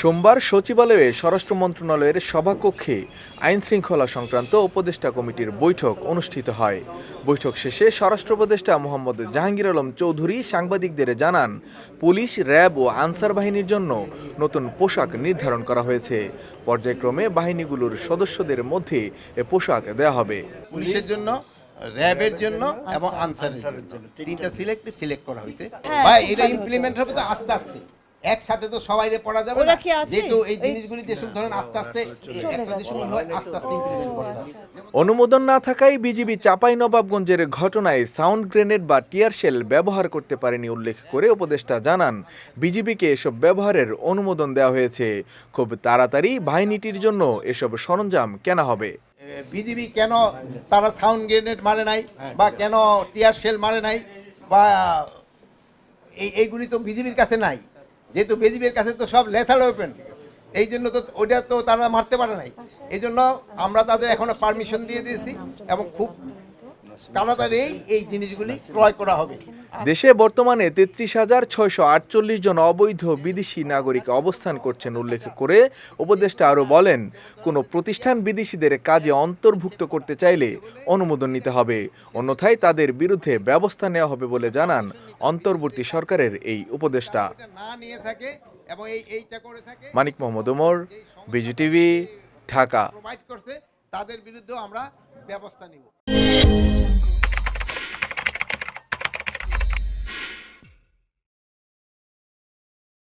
সোমবার সচিবালয়ে স্বরাষ্ট্র মন্ত্রণালয়ের সভাকক্ষে আইন শৃঙ্খলা সংক্রান্ত উপদেষ্টা কমিটির বৈঠক অনুষ্ঠিত হয়। বৈঠক শেষে স্বরাষ্ট্র উপদেষ্টা মোহাম্মদ জাহাঙ্গীর আলম চৌধুরী সাংবাদিকদের জানান পুলিশ র্যাব ও আনসার বাহিনীর জন্য নতুন পোশাক নির্ধারণ করা হয়েছে। পর্যায়ক্রমে বাহিনীগুলোর সদস্যদের মধ্যে এ পোশাক দেওয়া হবে। পুলিশের জন্য র্যাবের জন্য এবং আনসারের জন্য। তিনটা সিলেক্ট সিলেক্ট করা হয়েছে। হ্যাঁ, ভাই এটা ইমপ্লিমেন্ট হবে তো আস্তে আস্তে। একসাথে তো সবাই পড়া যাবে না। যেহেতু এই জিনিসগুলি যেসব ধরেন আস্তে আস্তে একসাথে শুরু হয় আস্তে আস্তে ইমপ্লিমেন্ট করা অনুমোদন না থাকায় বিজিবি চাপাই নবাবগঞ্জের ঘটনায় সাউন্ড গ্রেনেড বা টিয়ার শেল ব্যবহার করতে পারেনি উল্লেখ করে উপদেষ্টা জানান বিজিবিকে এসব ব্যবহারের অনুমোদন দেওয়া হয়েছে। খুব তাড়াতাড়ি বাহিনীটির জন্য এসব সরঞ্জাম কেনা হবে। বিজিবি কেন তারা সাউন্ড গ্রেনেড মারে নাই বা কেন টিয়ার শেল মারে নাই বা এই এইগুলি তো বিজিবির কাছে নাই? যেহেতু বিজিবির কাছে তো সব লেথাল ওপেন এই জন্য তো ওটা তো তারা মারতে পারে নাই। এই জন্য আমরা তাদের এখনও পারমিশন দিয়ে দিয়েছি এবং খুব তাড়াতাড়ি এই জিনিসগুলি ক্রয় করা হবে। দেশে বর্তমানে তেত্রিশ হাজার ছয়শো আটচল্লিশ জন অবৈধ বিদেশি নাগরিক অবস্থান করছেন উল্লেখ করে উপদেষ্টা আরও বলেন কোনো প্রতিষ্ঠান বিদেশিদের কাজে অন্তর্ভুক্ত করতে চাইলে অনুমোদন নিতে হবে। অন্যথায় তাদের বিরুদ্ধে ব্যবস্থা নেওয়া হবে বলে জানান অন্তর্বর্তী সরকারের এই উপদেষ্টা। মানিক মোহাম্মদ ওমর বিজিটিভি ঢাকা। প্রোভাইড করছে তাদের বিরুদ্ধেও আমরা ব্যবস্থা নিব।